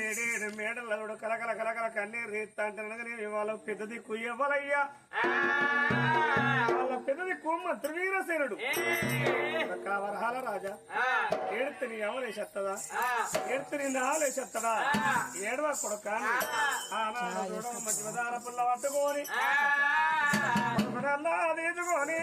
ఏడేడు మేడలవుడు కలకల కలకల కన్నీరు తీస్తా అంటే నేను ఇవాళ పెద్దది దిక్కు ఇవ్వాలయ్యా వాళ్ళ పెద్ద దిక్కు మంత్రి వరహాల రాజా? ఏడితే నీ అమలేసేస్తదా ఏడితే నీ నాలేసేస్తడా ఏడవా కొడుక మంచి పదార పుల్ల పట్టుకొని అదేచుకొని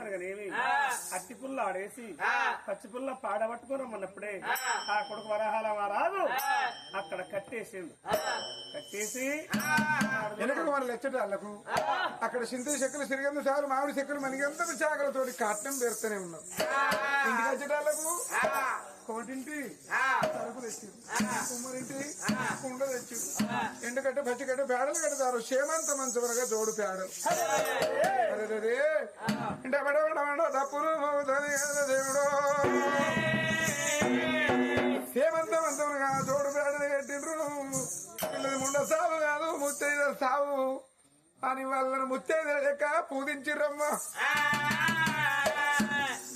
సీతనగనేమి అట్టి పుల్ల ఆడేసి పచ్చి పుల్ల పాడబట్టుకుని రమ్మన్నప్పుడే ఆ కొడుకు వరహాల రాదు అక్కడ కట్టేసిండు. కట్టేసి వెనుక మన లెచ్చటాళ్ళకు అక్కడ సింధు చెక్కులు సిరిగందు సార్లు మామిడి చెక్కులు మనకెంత చాకలతోటి కట్నం పేరుతూనే ఉన్నాం. ఇంటికి వచ్చేటాళ్ళకు కోటింటి. సరుకు తెచ్చింది కుమ్మరింటి కుండ తెచ్చి ఎండుకట్ట పచ్చికట్ట పేడలు కడతారు. క్షేమంత మంచమనగా జోడు పేడలు. డప్పులు మోగుతుంది కదా దేవుడు. క్షేమంత మంచమనగా జోడు పేడలు కట్టిండ్రు. పిల్లది ముండ సాగు కాదు ముత్తైద సాగు అని వాళ్ళని ముత్తైద లెక్క పూజించిర్రమ్మ.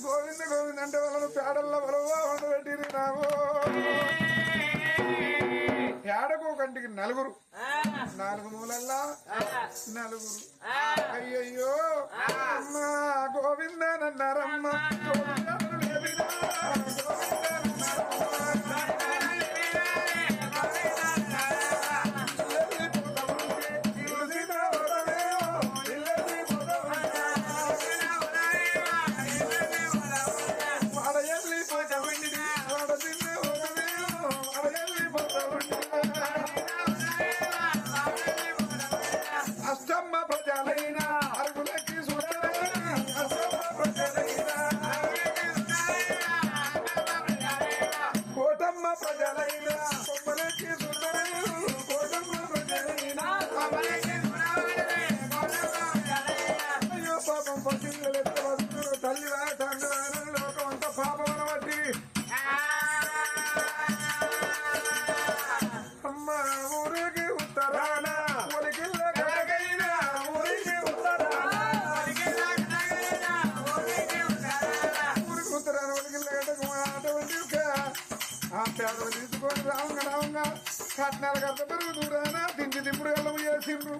గోవింద గోవింద అంటే వాళ్ళను పేడల్లో బలవా ఉండబెట్టిరు నాకు ఏడకు కంటికి నలుగురు. నాలుగు మూలల్లా నలుగురు. అయ్యయ్యో. ఆ తీసుకొని రావంగా రావంగా కట్నాలు కట్ట పెరుగు దూరాన దించి దింపుడు వెళ్ళము చేసిండ్రు.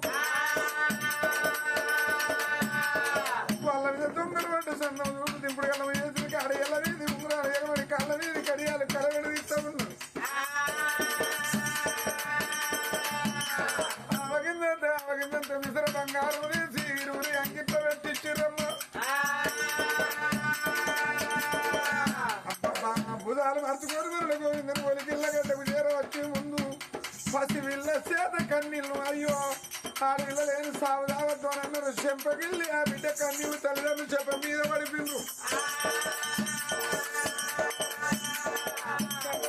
పసి వీళ్ళ చేత కన్నీళ్ళు అయ్యో. ఆడపిల్ల లేని సాగు తాగద్దు అని అన్నారు. చెంపగిల్లి ఆ బిడ్డ కన్నీళ్ళు తల్లిదండ్రులు చెప్ప మీద పడిపిండ్రు.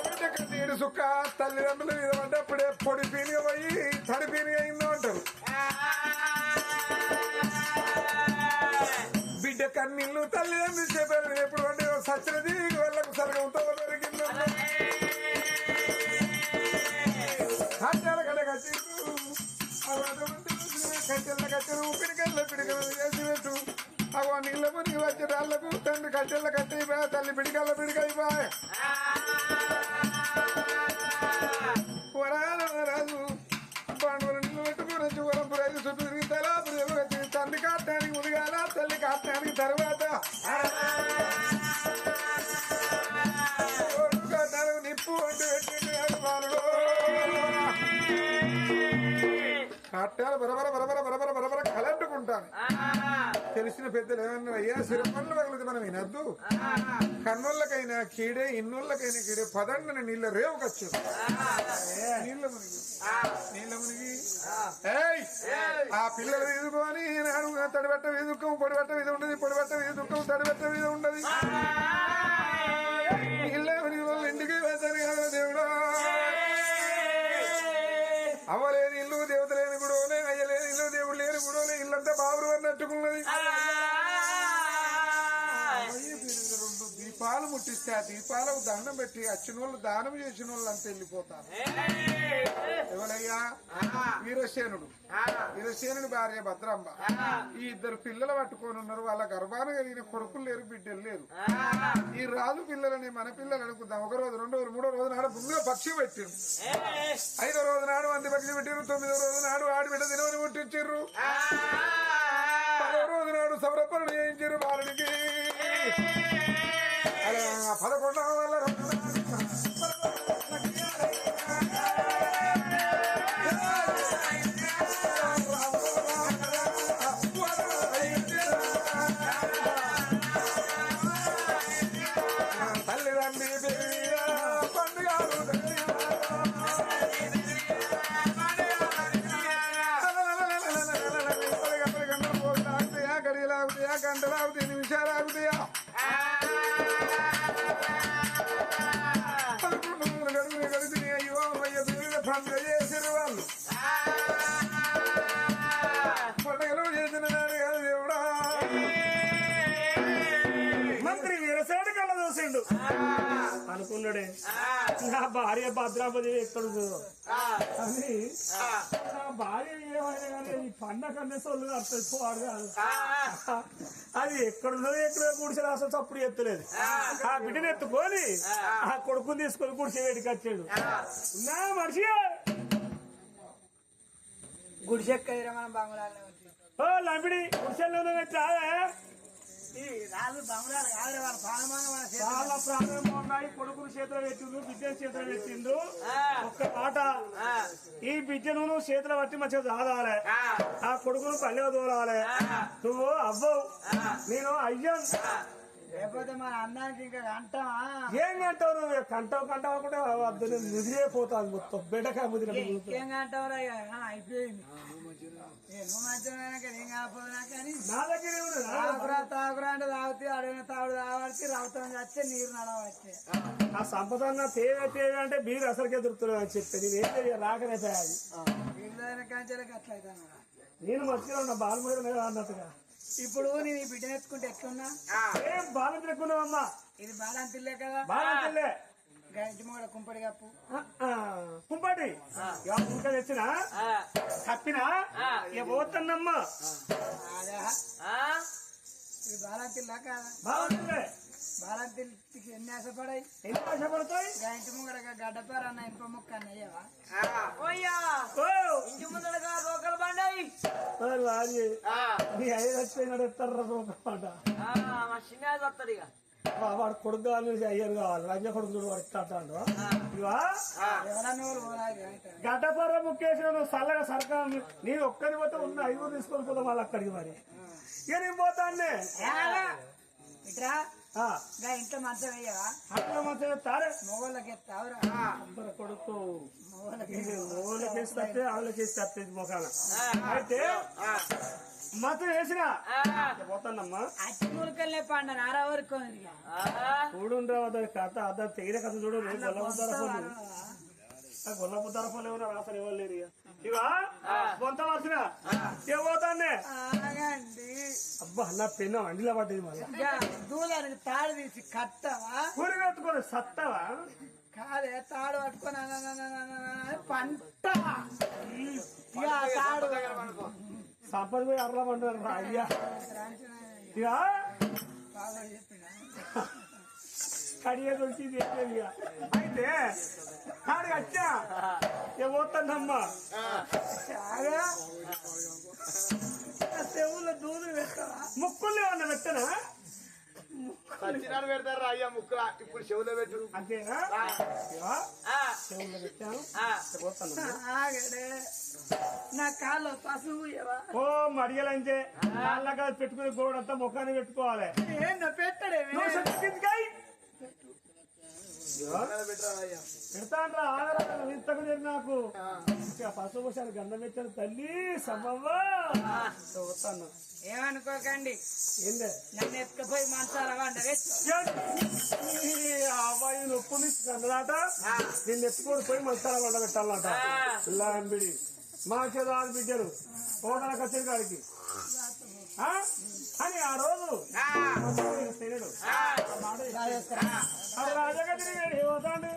బిడ్డ కన్నీడు సుక్క తల్లిదండ్రులు మీద పడ్డప్పుడే పొడి పీనిగా పోయి తడి పీనిగా అయిందో అంటారు. బిడ్డ కన్నీళ్ళు తల్లిదండ్రులు చెప్పారు. ఎప్పుడు అంటే సచ్చినది వాళ్ళకు సరగంతో ఉంటాం అగో నీళ్ళ మునిగి వచ్చే రాళ్ళకు తండ్రి కట్టెళ్ళ కట్టయిపోయా తల్లి పిడికల్ల పిడికైపోయా వరాలు పాండవులు నీళ్ళు పెట్టుకుని వచ్చి వరంపు చుట్టూ తిరిగి ప్రజలు వచ్చి తండ్రి కాటానికి మునిగాల తల్లి కాటానికి తర్వాత. కొడుకు కాటానికి నిప్పు వంటి పెట్టిండు కట్టాలు బరబర బరబర బరబర బరబర కలంటుకుంటాను తెలిసిన పెద్దలు ఏమన్నా అయ్యా సిరపండ్లు పగలది మనం వినద్దు. కన్నుళ్ళకైనా కీడే ఇన్నుళ్ళకైనా కీడే పదండిన నీళ్ళ రేవుకొచ్చు నీళ్ళ మునిగి. నీళ్ళ మునిగి! ఆ. పిల్లలు వీదుకొని నాడు తడిబట్ట వీదుకం పొడిబట్ట వీధి ఉండదు పొడిబట్ట వీధి దుఃఖం తడిబట్ట వీధి ఉండదు. పెట్టుకున్నది. దీపాలు ముట్టిస్తే ఆ దీపాలకు దండం పెట్టి వచ్చిన వాళ్ళు దానం చేసిన వాళ్ళు అంతా వెళ్ళిపోతారు. ఎవరయ్యా? వీరసేనుడు. వీరసేనుడి భార్య భద్రాంబ. ఈ ఇద్దరు పిల్లలు పట్టుకొని ఉన్నారు. వాళ్ళ గర్భాన కలిగిన కొడుకులు లేరు బిడ్డలు లేరు. ఈ రాజు పిల్లలని మన పిల్లలు అనుకుందాం ఒక రోజు రెండో రోజు మూడో రోజు నాడు ముందుగా పక్షి పెట్టిరు. ఐదో రోజు నాడు అంది పక్షి పెట్టిరు. తొమ్మిదో రోజు నాడు ఆడి బిడ్డ దినవని ముట్టించారు సమర్పణ చేయించారు బాలుడికి ఆగుతాయా గంటలు ఆగుతాయి నిమిషాలు ఆగుతాయా అనుకున్నాడే నా భార్య భద్రాపతి ఎక్కడు అని నా భార్య ఏమైనా కానీ ఈ పండగ కన్నా సొల్లు అర్థం పోవాడు కాదు. అది ఎక్కడుందో ఎక్కడో గుడిసె అసలు చప్పుడు ఎత్తలేదు. ఆ బిడ్డను ఎత్తుకొని ఆ కొడుకుని తీసుకొని గుడిసె వేడికి వచ్చాడు. నా మనిషి గుడిసెక్కదిరా మనం ఓ లంపిడి గుడిసెల్లో పెట్టావే చాలా ప్రాబ్లం ఉన్నాయి కొడుకుని చేతిలో పెట్టిండు బిడ్డ చేతిలో పెట్టిండు ఒక్క మాట ఈ బిడ్డను చేతిలో పట్టి మంచిగా చదవాలి ఆ. కొడుకును పల్లె దూరాలి. నువ్వు అవ్వవు. నేను అయ్యాను. లేకపోతే మన అన్నానికి ఇంకా అంటామా ఏం అంటావు నువ్వు? కంటావు కంటావు కూడా వద్దు ముదిరిపోతాను మొత్తం. బిడ్డకాయ ముదిరి ఏం అంటావురా అయిపోయింది. నువ్వు మంచిగా ఏం కాకపోయినా కానీ. నా దగ్గర తాగురా తాగురా అంటే తాగుతే అడిగిన తాగుడు తాగడితే రౌతం వచ్చే నీరు నడవచ్చే. ఆ. సంపదన్న తేవే తేవే అంటే మీరు అసలుకే దొరుకుతున్నావు అని చెప్పి నేను ఏం తెలియదు రాకనే అది. వీళ్ళైన కంచెలకి అట్లా అవుతాను నేను మర్చిపోయి ఉన్న బాల మీద అన్నట్టుగా. ఇప్పుడు నేను ఈ బిడ్డను ఎత్తుకుంటే ఎట్లున్నా? ఏం బాలం తిరుగున్నావమ్మా ఇది బాలంతిల్లే కదా. బాలం తెల్లే గంటి మూడ కుంపడి కప్పు. కుంపటి ఇంకా తెచ్చిన? కప్పినా? ఇక పోతానమ్మా అదే ఇది బాలంతిల్లా కదా. బాగుంటుంది బాలంతిల్లికి ఎన్ని ఆశపడాయి? ఎన్ని ఆశపడతాయి? గంటి ముంగడ గడ్డపార అన్న ఇంప ముక్క అన్నయ్యవా ఇంటి ముందడగా రోకలు బండాయి. అది నీ ఐదు వచ్చిపోయినాడు ఎత్తారు వాడు కొడుకు కావాలి అయ్యారు కావాలి. లంజ కొడుకు చూడు వాడు ఇస్తాడు. గడ్డపర్ర చల్లగా సర్కార్ నేను ఒక్కరి పోతే ఉన్న ఐదుగురు తీసుకొని పోతాం వాళ్ళు అక్కడికి మరి. ఇక నేను పోతానే ఏమన్నా? ఇట్రా. గా ఇంట్లో మంచం వేయవా? అట్లా మంచిగా తారే మొగోళ్ళకి ఎత్తావురా కొడుకు. మొగోళ్ళకి మూలకి ఇస్తే వాళ్ళకి ఇస్తే మొఖాన అయితే మతం వేసిన పోతానమ్మా. అచ్చి ములకల్లే పండ నారా వరకు చూడుండ్రా అతని కథ అతను తెగిన కథ చూడు గొల్లపుద్దరపోలు గొల్లపుద్దరపోలు ఎవరు రాసలు ఎవరు లేరు. ఇవా? కొంత వచ్చిన పోతానే ఆగండి అబ్బా నా పెన్ను అండిలో పడ్డది మళ్ళీ. దూలానికి తాడు తీసి కట్టవా? కూరి కట్టుకొని సత్తవా? కాదే తాడు పట్టుకొని పంట తాడు సంపద పోయి అర్రమంటారు రా అయ్యా. ఇక చెప్పిన? కడియ దొరికింది ఏంటది ఇక. అయితే కాడికి వచ్చా? చెవుల దూదులు పెట్టవా ముక్కుల్లో ఏమన్నా పెట్టనా? పెడతారు? అయ్యా ముక్కుల. ఇప్పుడు చెవులో పెట్టు. అంతేనా? పెట్టాను నా కాళ్ళు పసుపు? ఓ మడియలంటే కాళ్ళగా పెట్టుకుని గోడంతా ముఖాన్ని పెట్టుకోవాలి. ఏందో ఇంతకు నేను నాకు. పోసాను గంధం పెట్టాను తల్లి సమ్మవ్వ. వస్తాను ఏమనుకోకండి. ఏందే? నన్ను ఎత్తుకుపోయి మంచాల అబ్బాయి నొప్పు నుంచి కన్నదాట నిన్ను ఎత్తుకొని పోయి మసాలా వండ పెట్టాలన్నట లాంబిడి మా చేదాలు బిడ్డరు పోగల కచ్చిన కాడికి? ఆ? అని ఆ రోజు. మాట అది పోతాడు